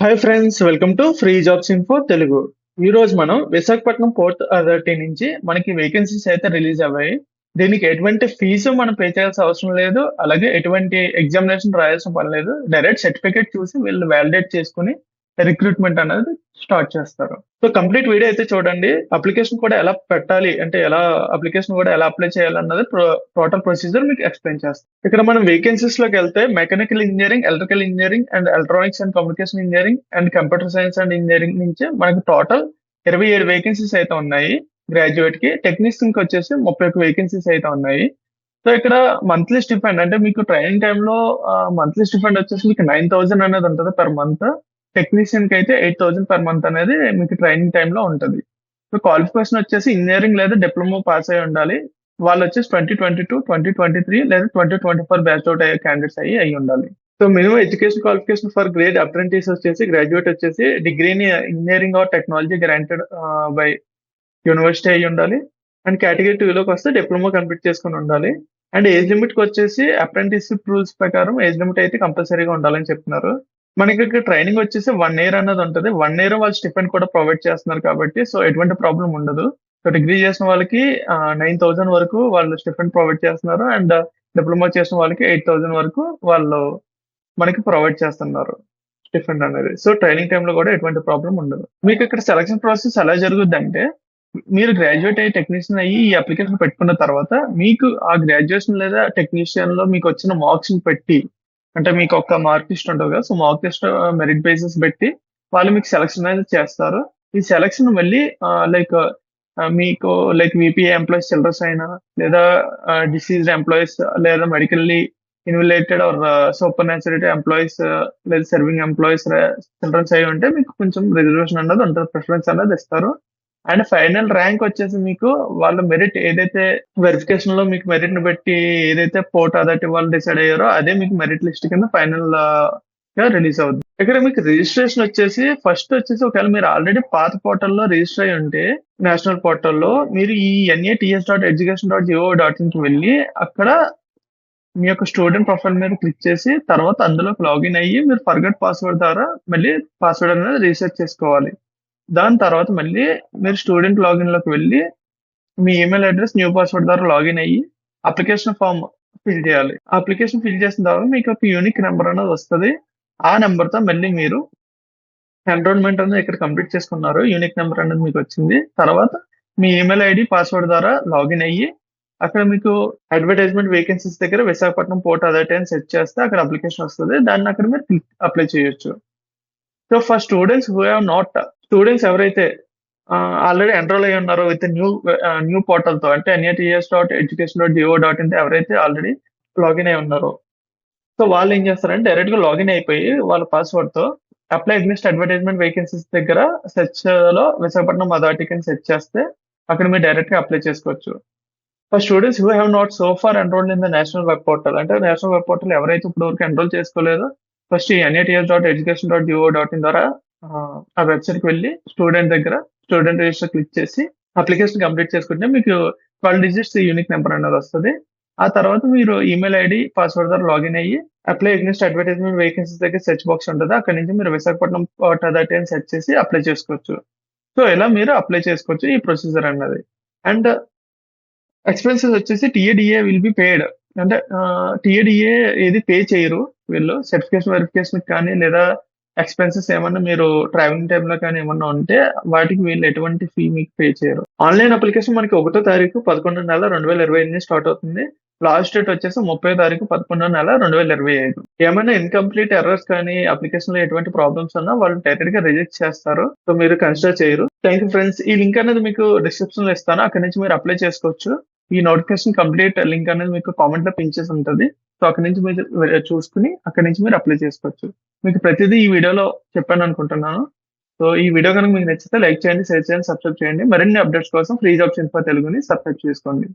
Hi friends welcome to free jobs info Telugu ఈ రోజు మనం విశాఖపట్నం పోర్ట్ అథారిటీ నుంచి మనకి వేకెన్సీస్ అయితే రిలీజ్ అవ్వాయి దీనికి ఎటువంటి ఫీజు మనం పే చేయాల్సిన అవసరం లేదు. అలాగే ఎటువంటి ఎగ్జామినేషన్ రాయాల్సిన పని లేదు. డైరెక్ట్ సర్టిఫికేట్ చూసి వీళ్ళు వ్యాలిడేట్ చేసుకుని రిక్రూట్మెంట్ అనేది స్టార్ట్ చేస్తారు. సో కంప్లీట్ వీడియో అయితే చూడండి. అప్లికేషన్ కూడా ఎలా పెట్టాలి? అంటే ఎలా అప్లికేషన్ కూడా ఎలా అప్లై చేయాలన్నది టోటల్ ప్రొసీజర్ మీకు ఎక్స్ప్లెయిన్ చేస్తాం. ఇక్కడ మనం వేకెన్సీస్లోకి వెళ్తే mechanical engineering electrical engineering and electronics and communication engineering and computer science and engineering నుంచి మనకి టోటల్ ఇరవై ఏడు వేకెన్సీస్ అయితే ఉన్నాయి. గ్రాడ్యుయేట్కి టెక్నీషియన్కి వచ్చేసి ముప్పై ఒక్క వేకెన్సీస్ అయితే ఉన్నాయి. సో ఇక్కడ మంత్లీ స్టిఫెండ్ అంటే మీకు ట్రైనింగ్ టైంలో మంత్లీ స్టిఫెండ్ వచ్చేసి మీకు నైన్ థౌసండ్ అనేది ఉంటుంది పర్ మంత్ టెక్నీషియన్కి అయితే ఎయిట్ థౌసండ్ పర్ మంత్ అనేది మీకు ట్రైనింగ్ టైంలో ఉంటుంది. సో క్వాలిఫికేషన్ వచ్చేసి ఇంజనీరింగ్ లేదా డిప్లొమా పాస్ అయి ఉండాలి. వాళ్ళు వచ్చేసి twenty twenty two twenty twenty three లేదా twenty twenty four batch out అయ్యే క్యాండిడేట్స్ అయ్యి అయి ఉండాలి. So minimum education qualification for grade apprentice వచ్చేసి గ్రాడ్యుయేట్ వచ్చేసి డిగ్రీని engineering or technology granted by university అయి ఉండాలి. అండ్ కేటగిరీ టూలోకి వస్తే డిప్లొమా కంప్లీట్ చేసుకుని ఉండాలి. అండ్ ఏజ్ లిమిట్కి వచ్చేసి అప్రెంటిస్షిప్ రూల్స్ ప్రకారం ఏజ్ లిమిట్ అయితే కంపల్సరీగా ఉండాలని చెప్తున్నారు. మనకి ఇక్కడ ట్రైనింగ్ వచ్చేసి వన్ ఇయర్ అన్నది ఉంటుంది. వన్ ఇయర్ వాళ్ళు స్టిఫెండ్ కూడా ప్రొవైడ్ చేస్తున్నారు కాబట్టి సో ఎటువంటి ప్రాబ్లం ఉండదు. సో డిగ్రీ చేసిన వాళ్ళకి నైన్ థౌసండ్ వరకు వాళ్ళు స్టిఫెండ్ ప్రొవైడ్ చేస్తున్నారు అండ్ డిప్లొమా uh, చేసిన వాళ్ళకి ఎయిట్ థౌసండ్ వరకు వాళ్ళు మనకి ప్రొవైడ్ చేస్తున్నారు స్టిఫెండ్ అనేది. సో ట్రైనింగ్ టైంలో కూడా ఎటువంటి ప్రాబ్లం ఉండదు. మీకు ఇక్కడ సెలక్షన్ ప్రాసెస్ ఎలా జరుగుద్ది అంటే మీరు గ్రాడ్యుయేట్ అయ్యి టెక్నీషియన్ అయ్యి ఈ అప్లికేషన్ పెట్టుకున్న తర్వాత మీకు ఆ గ్రాడ్యుయేషన్ లేదా టెక్నీషియన్లో మీకు వచ్చిన మార్క్స్ పెట్టి అంటే మీకు ఒక మార్క్ లిస్ట్ ఉంటుంది కదా so mark list merit basis పెట్టి వాళ్ళు మీకు సెలక్షన్ అనేది చేస్తారు. ఈ సెలక్షన్ మళ్ళీ లైక్ మీకు లైక్ విపిఏ ఎంప్లాయీస్ చిల్డ్రన్స్ అయినా లేదా డిసీజ్డ్ ఎంప్లాయీస్ లేదా medically invalidated or superannuated employees లేదా సర్వింగ్ ఎంప్లాయీస్ చిల్డ్రన్స్ అయి ఉంటే మీకు కొంచెం రిజర్వేషన్ అనేది ఉంటుంది ప్రిఫరెన్స్ అనేది ఇస్తారు. అండ్ ఫైనల్ ర్యాంక్ వచ్చేసి మీకు వాళ్ళ మెరిట్ ఏదైతే వెరిఫికేషన్లో మీకు మెరిట్ని బట్టి ఏదైతే పోర్ట్ అదటి వాళ్ళు డిసైడ్ అయ్యారో అదే మీకు మెరిట్ లిస్ట్ కింద ఫైనల్గా రిలీజ్ అవుతుంది ఇక్కడ మీకు రిజిస్ట్రేషన్ వచ్చేసి ఫస్ట్ వచ్చేసి ఒకవేళ మీరు ఆల్రెడీ పాత పోర్టల్లో రిజిస్టర్ అయి ఉంటే నేషనల్ పోర్టల్లో మీరు ఈ NATS dot education dot GO dot ఇన్కి వెళ్ళి అక్కడ మీ యొక్క స్టూడెంట్ ప్రొఫైల్ మీద క్లిక్ చేసి తర్వాత అందులోకి లాగిన్ అయ్యి మీరు ఫర్గట్ పాస్వర్డ్ ద్వారా మళ్ళీ పాస్వర్డ్ అనేది రీసెర్చ్ చేసుకోవాలి. దాని తర్వాత మళ్ళీ మీరు స్టూడెంట్ లాగిన్లోకి వెళ్ళి మీ ఈమెయిల్ అడ్రస్ న్యూ పాస్వర్డ్ ద్వారా లాగిన్ అయ్యి అప్లికేషన్ ఫామ్ ఫిల్ చేయాలి. అప్లికేషన్ ఫిల్ చేసిన తర్వాత మీకు ఒక యూనిక్ నెంబర్ అనేది వస్తుంది. ఆ నెంబర్తో మళ్ళీ మీరు ఎన్రోల్మెంట్ అనేది ఇక్కడ కంప్లీట్ చేసుకున్నారు యూనిక్ నెంబర్ అనేది మీకు వచ్చింది. తర్వాత మీ ఈమెయిల్ ఐడి పాస్వర్డ్ ద్వారా లాగిన్ అయ్యి అక్కడ మీకు అడ్వర్టైజ్మెంట్ వేకెన్సీస్ దగ్గర విశాఖపట్నం పోర్ట్ అథారిటీ అని సెట్ చేస్తే అక్కడ అప్లికేషన్ వస్తుంది. దాన్ని అక్కడ మీరు అప్లై చేయొచ్చు. So for students who have not students ఎవరైతే ఆల్రెడీ ఎన్రోల్ అయ్యి ఉన్నారో విత్ న్యూ న్యూ పోర్టల్తో అంటే NATS dot education dot GO dot in ఎవరైతే ఆల్రెడీ లాగిన్ అయి ఉన్నారో. సో వాళ్ళు ఏం చేస్తారంటే డైరెక్ట్గా లాగిన్ అయిపోయి వాళ్ళ పాస్వర్డ్తో అప్లై అగ్నిస్ట్ అడ్వర్టైజ్మెంట్ వేకెన్సీస్ దగ్గర సెర్చ్లో విశాఖపట్నం అథారిటీకి అని సెర్చ్ చేస్తే అక్కడ మీరు డైరెక్ట్గా అప్లై చేసుకోవచ్చు. For students who have not so far enrolled in the national web portal అంటే నేషనల్ వెబ్ పోర్టల్ ఎవరైతే ఇప్పుడు వరకు ఎన్రోల్ చేసుకోలేదో ఫస్ట్ ఈ NATS dot education dot GO dot in ద్వారా ఆ వెబ్సైట్కి వెళ్ళి స్టూడెంట్ దగ్గర స్టూడెంట్ రిజిస్టర్ క్లిక్ చేసి అప్లికేషన్ కంప్లీట్ చేసుకుంటే మీకు ట్వెల్వ్ డిజిట్స్ యూనిక్ నెంబర్ అనేది వస్తుంది. ఆ తర్వాత మీరు ఈమెయిల్ ఐడి పాస్వర్డ్ ద్వారా లాగిన్ అయ్యి అప్లై అగ్నెస్ట్ అడ్వర్టైజ్మెంట్ వేకెన్సీస్ దగ్గర సెర్చ్ బాక్స్ ఉంటుంది. అక్కడ నుంచి మీరు విశాఖపట్నం అథారిటీ అని సెర్చ్ చేసి అప్లై చేసుకోవచ్చు. సో ఇలా మీరు అప్లై చేసుకోవచ్చు ఈ ప్రొసీజర్ అన్నది. అండ్ ఎక్స్పెన్సెస్ వచ్చేసి TA DA will be paid. అంటే టీఏడిఏ ఏది పే చేయరు వీళ్ళు. సర్టిఫికేషన్ వెరిఫికేషన్ కానీ లేదా ఎక్స్పెన్సెస్ ఏమన్నా మీరు ట్రావెలింగ్ టైంలో కానీ ఏమన్నా ఉంటే వాటికి వీళ్ళు ఎటువంటి ఫీ మీకు పే చేయరు. ఆన్లైన్ అప్లికేషన్ మనకి ఒకటో తారీఖు పదకొండు నెల రెండు వేల ఇరవై ఐదు స్టార్ట్ అవుతుంది. లాస్ట్ డేట్ వచ్చేసి ముప్పై తారీఖు పదకొండో నెల రెండు వేల ఇరవై ఐదు. ఏమైనా ఇన్కంప్లీట్ ఎర్రర్స్ కానీ అప్లికేషన్లో ఎటువంటి ప్రాబ్లమ్స్ ఉన్నా వాళ్ళు డైరెక్ట్గా రిజెక్ట్ చేస్తారు. సో మీరు కన్సిడర్ చేయరు. థ్యాంక్ యూ ఫ్రెండ్స్ ఈ లింక్ అనేది మీకు డిస్క్రిప్షన్లో ఇస్తాను. అక్కడ నుంచి మీరు అప్లై చేసుకోవచ్చు. ఈ నోటిఫికేషన్ కంప్లీట్ లింక్ అనేది మీకు కామెంట్లో పిన్ చేసి ఉంటుంది. సో అక్కడ నుంచి మీరు చూసుకుని అక్కడ నుంచి మీరు అప్లై చేసుకోవచ్చు. మీకు ప్రతిదీ ఈ వీడియోలో చెప్పాను అనుకుంటున్నాను. సో ఈ వీడియో కనుక మీకు నచ్చితే లైక్ చేయండి షేర్ చేయండి సబ్స్క్రైబ్ చేయండి. మరిన్ని అప్డేట్స్ కోసం ఫ్రీ జాబ్స్ ఇన్ఫో తెలుగుని సబ్స్క్రైబ్ చేసుకోండి.